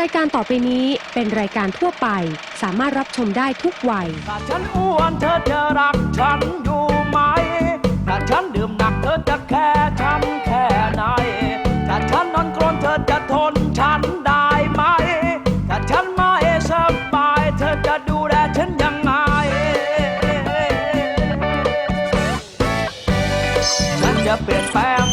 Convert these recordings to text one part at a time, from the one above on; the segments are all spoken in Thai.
รายการต่อไปนี้เป็นรายการทั่วไป สามารถรับชมได้ทุกวัย ถ้าฉันอ้วนเธอจะรักฉันอยู่ไหม ถ้าฉันดื่มหนักเธอจะแค่ฉันแค่ไหน ถ้าฉันนอนกรนเธอจะทนฉันได้ไหม ถ้าฉันไม่สบายเธอจะดูแลฉันยังไง ฉันจะเปลี่ยนแปลง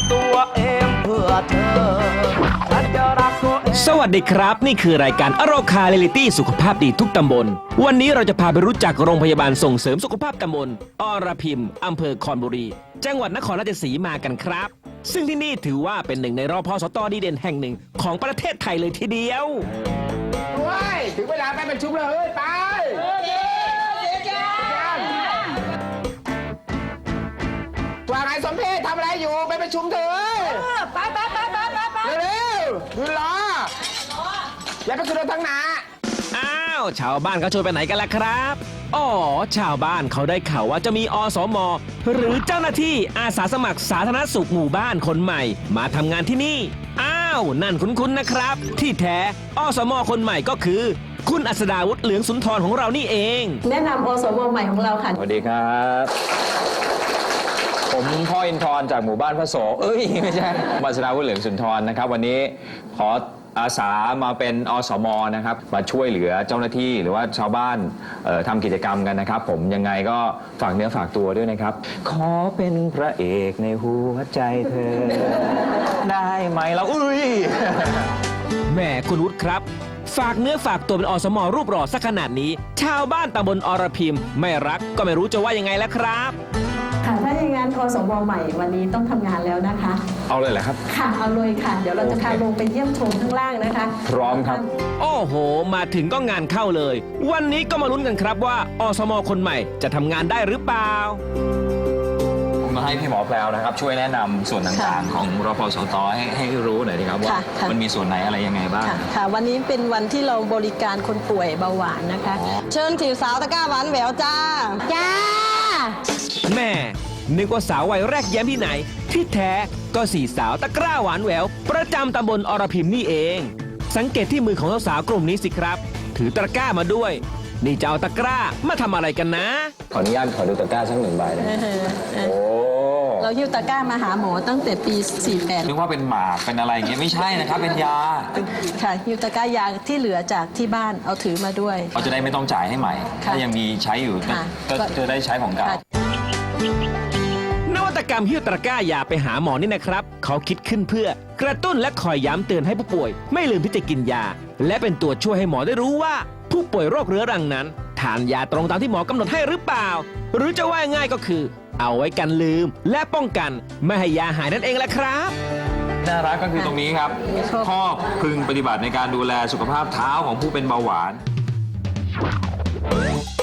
วเองสวัสดีครับ นี่คือรายการอโรคาเรลิตี้สุขภาพดีทุกตำบล วันนี้เราจะพาไปรู้จักโรงพยาบาลส่งเสริมสุขภาพตำบลอรพิมอำเภอคอนบุรี จังหวัดนครราชสีมากันครับ ซึ่งที่นี่ถือว่าเป็นหนึ่งในรอพอสตดีเด่นแห่งหนึ่งของประเทศไทยเลยทีเดียวว้ยถึงเวลาไปประชุมแล้วเฮ้ยไปว่าไงสมเพศทำอะไรอยู่ไปประชุมเถอะไปไปไปไปไปเร็วๆยืนรอ อย่าไปขึ้นรถทั้งหนาอ้าว ชาวบ้านเขาชวนไปไหนกันล่ะครับอ๋อชาวบ้านเขาได้ข่าวว่าจะมีอสม หรือเจ้าหน้าที่อาสาสมัครสาธารณสุขหมู่บ้านคนใหม่ มาทำงานที่นี่ อ้าว นั่นคุ้นๆนะครับ ที่แท้อสม คนใหม่ก็คือ คุณอัศดาวุฒิเหลืองสุนทรของเรานี่เอง แนะนำอสมใหม่ของเราค่ะ สวัสดีครับ ผมพ่ออินทร์จากหมู่บ้านพระโส เอ้ย ไม่ใช่วัสนาวุฒิเหลืองสุนทรนะครับ วันนี้ขอ อาสามาเป็นอสมนะครับมาช่วยเหลือเจ้าหน้าที่หรือว่าชาวบ้านเอ่อทำกิจกรรมกันนะครับ ผมยังไงก็ฝากเนื้อฝากตัวด้วยนะครับ ขอเป็นพระเอกในหัวใจเธอ ได้ไหมเราอุ้ย แหม่คุณวุฒิครับ ฝากเนื้อฝากตัวเป็นอสมรูปหล่อสักขนาดนี้ ชาวบ้านตำบลอรพิมไม่รักก็ไม่รู้จะว่ายังไงแล้วครับ อย่างนั้นอสมใหม่วันนี้ต้องทำงานแล้วนะคะ เอาเลยเหรอครับ ค่ะเอาเลยค่ะ เดี๋ยวเราจะพาลงไปเยี่ยมชมข้างล่างนะคะ พร้อมครับ โอ้โห มาถึงก็งานเข้าเลย วันนี้ก็มาลุ้นกันครับว่าอสมคนใหม่จะทำงานได้หรือเปล่ามาให้พี่หมอแพลวนะครับ ช่วยแนะนำส่วนต่างๆ ของรพสตให้ให้รู้หน่อยดีครับว่าค่ะค่ะมันมีส่วนไหนอะไรยังไงบ้างค่ะค่ะวันนี้เป็นวันที่เราบริการคนป่วยเบาหวานนะคะ เชิญถิวสาวตะกร้าหวานแหววจ้าจ้าแม่ นึกว่าสาววัยแรกแย้มที่ไหน ที่แท้ก็สี่สาวตะกร้าหวานแหวว ประจำตำบลอรพิมนี่เอง สังเกตที่มือของสาวๆกลุ่มนี้สิครับ ถือตะกร้ามาด้วย นี่จะเอาตะกร้ามาทำอะไรกันนะ ขออนุญาตขอดูตะกร้าสักหนึ่งใบนะโอ้เราหิ้วตะกร้ามาหาหมอตั้งแต่ปี 48 นึกว่าเป็นหมากเป็นอะไรอย่างเงี้ยไม่ใช่นะครับ เป็นยาค่ะหิ้วตะกร้ายาที่เหลือจากที่บ้านเอาถือมาด้วย เราจะได้ไม่ต้องจ่ายให้ใหม่ค่ะถ้ายังมีใช้อยู่ก็ค่ะ ก็ก็จะได้ใช้ของเก่า ค่ะนวั ตกรรมหิ้วตะกร้ายาไปหาหมอนี่นะครับ เขาคิดขึ้นเพื่อกระตุ้นและคอยย้ำเตือนให้ผู้ป่วย ไม่ลืมที่จะกินยา และเป็นตัวช่วยให้หมอได้รู้ว่า ผู้ป่วยโรคเรื้อรังนั้น ทานยาตรงตามที่หมอกำหนดให้หรือเปล่า หรือจะว่าง่ายก็คือ เอาไว้กันลืม และป้องกันไม่ให้ยาหายนั่นเองแหละครับ น่ารักก็คือตรงนี้ครับชอบข้อพึงปฏิบัติในการดูแลสุขภาพเท้าของผู้เป็นเบาหวาน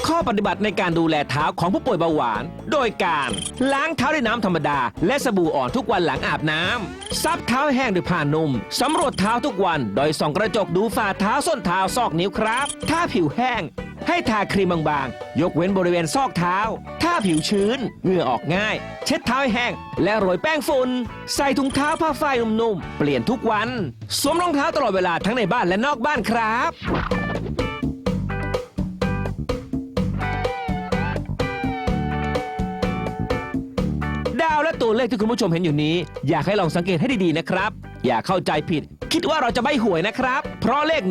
ข้อ ปฏิบัติในการดูแลเท้าของผู้ป่วยเบาหวาน โดยการล้างเท้าด้วยน้ำธรรมดา และสบู่อ่อนทุกวันหลังอาบน้ำซับเท้าให้แห้งด้วยผ้านุ่มสำรวจเท้าทุกวัน โดยส่องกระจกดูฝ่าเท้าส้นเท้าซอกนิ้วครับ ถ้าผิวแห้ง ให้ทาครีมบางๆ ยกเว้นบริเวณซอกเท้า ถ้าผิวชื้นเหงื่อออกง่าย เช็ดเท้าให้แห้ง และโรยแป้งฝุ่นใส่ถุงเท้าผ้าฝ้ายนุ่มๆเปลี่ยนทุกวัน สวมรองเท้าตลอดเวลาทั้งในบ้านและนอกบ้านครับาวและตัวเลขที่คุณผู้ชมเห็นอยู่นี้ อยากให้ลองสังเกตให้ดีๆนะครับ อย่าเข้าใจผิด คิดว่าเราจะใบหวยนะครับ เพราะเลข